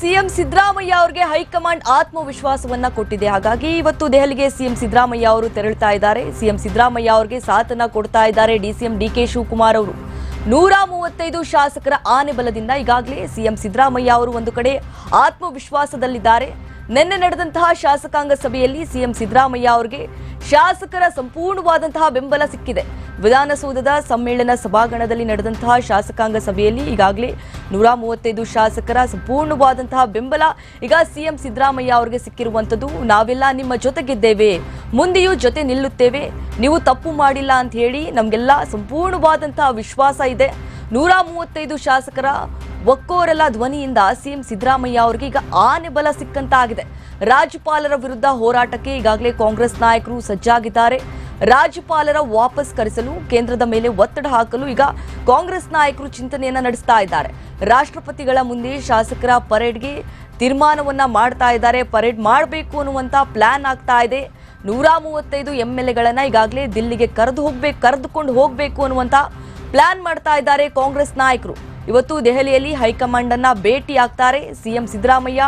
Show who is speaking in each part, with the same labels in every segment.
Speaker 1: CM Siddaramaiah ಅವರಿಗೆ high command ಆತ್ಮವಿಶ್ವಾಸವನ್ನ ಕೊಟ್ಟಿದೆ. ಹಾಗಾಗಿ ಇವತ್ತು ದೆಹಲಿಗೆ ಸಿಎಂ ಸಿದ್ದರಾಮಯ್ಯ ಅವರು ತೆರಳುತ್ತಾ ಇದ್ದಾರೆ. ಸಿಎಂ ಸಿದ್ದರಾಮಯ್ಯ ಅವರಿಗೆ ಸಾಥನ್ನ ಕೊಡ್ತಾ ಇದ್ದಾರೆ ಡಿಸಿಎಂ ಡಿಕೆ ಶಿವಕುಮಾರ್ ಅವರು. ನೂರ ಮೂವತ್ತೈದು ಶಾಸಕರ ಆನೆ ಬಲದಿಂದ ಈಗಾಗಲೇ ಸಿಎಂ ಸಿದ್ದರಾಮಯ್ಯ ಅವರು ಒಂದು ಕಡೆ ಆತ್ಮವಿಶ್ವಾಸದಲ್ಲಿದ್ದಾರೆ. ನಿನ್ನೆ ನಡೆದಂತಹ ಶಾಸಕಾಂಗ ಸಭೆಯಲ್ಲಿ ಸಿಎಂ ಸಿದ್ದರಾಮಯ್ಯ ಅವರಿಗೆ ಶಾಸಕರ ಸಂಪೂರ್ಣವಾದಂತಹ ಬೆಂಬಲ ಸಿಕ್ಕಿದೆ. ವಿಧಾನಸೌಧದ ಸಮ್ಮೇಳನ ಸಭಾಂಗಣದಲ್ಲಿ ನಡೆದಂತಹ ಶಾಸಕಾಂಗ ಸಭೆಯಲ್ಲಿ ಈಗಾಗಲೇ ನೂರ ಮೂವತ್ತೈದು ಶಾಸಕರ ಸಂಪೂರ್ಣವಾದಂತಹ ಬೆಂಬಲ ಈಗ ಸಿಎಂ ಸಿದ್ದರಾಮಯ್ಯ ಅವರಿಗೆ ಸಿಕ್ಕಿರುವಂಥದ್ದು. ನಾವೆಲ್ಲ ನಿಮ್ಮ ಜೊತೆಗಿದ್ದೇವೆ. ಮುಂದೆಯೂ ಜೊತೆ ನಿಲ್ಲುತ್ತೇವೆ. ನೀವು ತಪ್ಪು ಮಾಡಿಲ್ಲ ಅಂತ ಹೇಳಿ ನಮಗೆಲ್ಲ ಸಂಪೂರ್ಣವಾದಂತಹ ವಿಶ್ವಾಸ ಇದೆ. ನೂರ ಮೂವತ್ತೈದು ಶಾಸಕರ ಒಕ್ಕೋರೆಲ್ಲ ಧ್ವನಿಯಿಂದ ಸಿಎಂ ಸಿದ್ದರಾಮಯ್ಯ ಅವರಿಗೆ ಈಗ ಆನೆ ಬಲ ಸಿಕ್ಕಂತಾಗಿದೆ. ರಾಜ್ಯಪಾಲರ ವಿರುದ್ಧ ಹೋರಾಟಕ್ಕೆ ಈಗಾಗಲೇ ಕಾಂಗ್ರೆಸ್ ನಾಯಕರು ಸಜ್ಜಾಗಿದ್ದಾರೆ. ರಾಜ್ಯಪಾಲರ ವಾಪಸ್ ಕರೆಸಲು ಕೇಂದ್ರದ ಮೇಲೆ ಒತ್ತಡ ಹಾಕಲು ಈಗ ಕಾಂಗ್ರೆಸ್ ನಾಯಕರು ಚಿಂತನೆಯನ್ನ ನಡೆಸ್ತಾ ಇದ್ದಾರೆ. ರಾಷ್ಟ್ರಪತಿಗಳ ಮುಂದೆ ಶಾಸಕರ ಪರೇಡ್ಗೆ ತೀರ್ಮಾನವನ್ನ ಮಾಡ್ತಾ ಇದ್ದಾರೆ. ಪರೇಡ್ ಮಾಡಬೇಕು ಅನ್ನುವಂತ ಪ್ಲಾನ್ ಆಗ್ತಾ ಇದೆ. ನೂರ ಮೂವತ್ತೈದು ಎಂ ಎಲ್ ಎಗಳನ್ನ ಈಗಾಗಲೇ ದಿಲ್ಲಿಗೆ ಕರೆದು ಹೋಗ್ಬೇಕು, ಕರೆದುಕೊಂಡು ಹೋಗಬೇಕು ಅನ್ನುವಂತ ಪ್ಲಾನ್ ಮಾಡ್ತಾ ಇದ್ದಾರೆ ಕಾಂಗ್ರೆಸ್ ನಾಯಕರು. ಇವತ್ತು ದೆಹಲಿಯಲ್ಲಿ ಹೈಕಮಾಂಡ್ ಅನ್ನ ಭೇಟಿ ಆಗ್ತಾರೆ ಸಿಎಂ ಸಿದ್ದರಾಮಯ್ಯ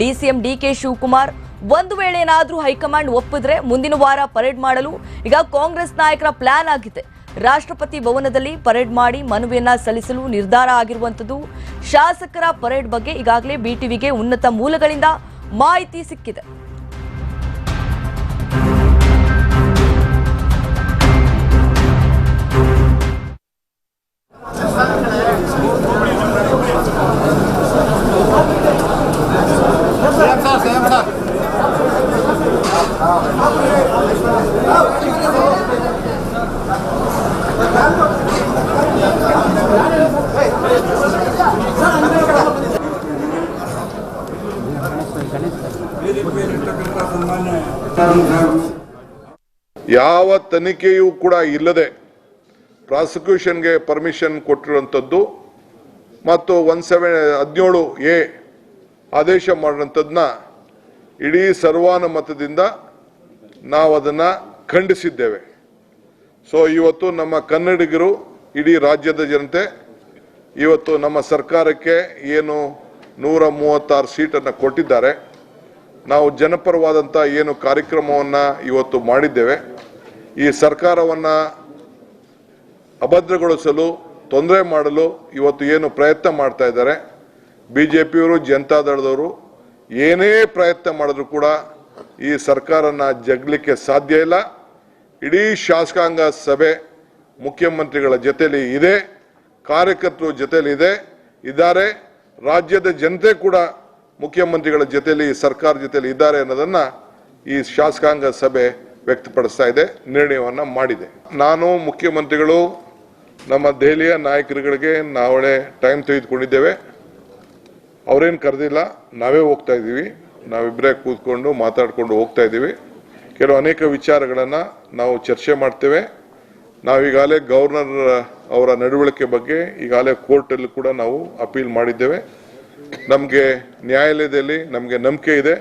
Speaker 1: ಡಿಸಿಎಂ ಡಿಕೆ ಶಿವಕುಮಾರ್ ಒಂದು ವೇಳೆ ಏನಾದರೂ ಹೈಕಮಾಂಡ್ ಒಪ್ಪಿದ್ರೆ ಮುಂದಿನ ವಾರ ಪರೇಡ್ ಮಾಡಲು ಈಗ ಕಾಂಗ್ರೆಸ್ ನಾಯಕರ ಪ್ಲಾನ್ ಆಗಿದೆ. ರಾಷ್ಟ್ರಪತಿ ಭವನದಲ್ಲಿ ಪರೇಡ್ ಮಾಡಿ ಮನವಿಯನ್ನ ಸಲ್ಲಿಸಲು ನಿರ್ಧಾರ ಆಗಿರುವಂತದ್ದು ಶಾಸಕರ ಪರೇಡ್ ಬಗ್ಗೆ ಈಗಾಗಲೇ ಬಿಟಿವಿಗೆ ಉನ್ನತ ಮೂಲಗಳಿಂದ ಮಾಹಿತಿ ಸಿಕ್ಕಿದೆ.
Speaker 2: ಯಾವ ತನಿಖೆಯೂ ಕೂಡ ಇಲ್ಲದೆ ಪ್ರಾಸಿಕ್ಯೂಷನ್ಗೆ ಪರ್ಮಿಷನ್ ಕೊಟ್ಟಿರುವಂಥದ್ದು ಮತ್ತು ಒನ್ ಸೆವೆನ್ ಹದಿನೇಳು ಎ ಆದೇಶ ಮಾಡಿರೋಂಥದ್ದನ್ನ ಇಡೀ ಸರ್ವಾನುಮತದಿಂದ ನಾವು ಅದನ್ನು ಖಂಡಿಸಿದ್ದೇವೆ. ಸೊ ಇವತ್ತು ನಮ್ಮ ಕನ್ನಡಿಗರು ಇಡೀ ರಾಜ್ಯದ ಜನತೆ, ಇವತ್ತು ನಮ್ಮ ಸರ್ಕಾರಕ್ಕೆ ಏನು ನೂರ ಮೂವತ್ತಾರು ಸೀಟನ್ನು ಕೊಟ್ಟಿದ್ದಾರೆ. ನಾವು ಜನಪರವಾದಂಥ ಏನು ಕಾರ್ಯಕ್ರಮವನ್ನು ಇವತ್ತು ಮಾಡಿದ್ದೇವೆ. ಈ ಸರ್ಕಾರವನ್ನು ಅಭದ್ರಗೊಳಿಸಲು, ತೊಂದರೆ ಮಾಡಲು ಇವತ್ತು ಏನು ಪ್ರಯತ್ನ ಮಾಡ್ತಾ ಇದ್ದಾರೆ. ಬಿ ಜೆ ಪಿಯವರು ಜನತಾದಳದವರು ಏನೇ ಪ್ರಯತ್ನ ಮಾಡಿದ್ರು ಕೂಡ ಈ ಸರ್ಕಾರನ ಜಗ್ಲಿಕ್ಕೆ ಸಾಧ್ಯ ಇಲ್ಲ. ಇಡೀ ಶಾಸಕಾಂಗ ಸಭೆ ಮುಖ್ಯಮಂತ್ರಿಗಳ ಜೊತೆಯಲ್ಲಿ ಇದೆ, ಕಾರ್ಯಕರ್ತರು ಜೊತೆಯಲ್ಲಿ ಇದೆ, ಇದ್ದಾರೆ. ರಾಜ್ಯದ ಜನತೆ ಕೂಡ ಮುಖ್ಯಮಂತ್ರಿಗಳ ಜೊತೆಯಲ್ಲಿ ಸರ್ಕಾರ ಜೊತೆಯಲ್ಲಿ ಇದ್ದಾರೆ ಅನ್ನೋದನ್ನ ಈ ಶಾಸಕಾಂಗ ಸಭೆ ವ್ಯಕ್ತಪಡಿಸ್ತಾ ಇದೆ, ನಿರ್ಣಯವನ್ನ ಮಾಡಿದೆ. ನಾನು, ಮುಖ್ಯಮಂತ್ರಿಗಳು, ನಮ್ಮ ದೆಹಲಿಯ ನಾಯಕರುಗಳಿಗೆ ನಾವಳೆ ಟೈಮ್ ತೆಗೆದುಕೊಂಡಿದ್ದೇವೆ. ಅವರೇನು ಕರೆದಿಲ್ಲ, ನಾವೇ ಹೋಗ್ತಾ ಇದ್ದೀವಿ. ನಾವಿಬ್ಬರೇ ಕೂತ್ಕೊಂಡು ಮಾತಾಡಿಕೊಂಡು ಹೋಗ್ತಾ ಇದ್ದೀವಿ. ಕೆಲವು ಅನೇಕ ವಿಚಾರಗಳನ್ನು ನಾವು ಚರ್ಚೆ ಮಾಡ್ತೇವೆ. ನಾವೀಗಾಗಲೇ ಗವರ್ನರ್ ಅವರ ನಡವಳಿಕೆ ಬಗ್ಗೆ ಈಗಾಗಲೇ ಕೋರ್ಟಲ್ಲಿ ಕೂಡ ನಾವು ಅಪೀಲ್ ಮಾಡಿದ್ದೇವೆ. ನಮಗೆ ನ್ಯಾಯಾಲಯದಲ್ಲಿ ನಮಗೆ ನಂಬಿಕೆ ಇದೆ.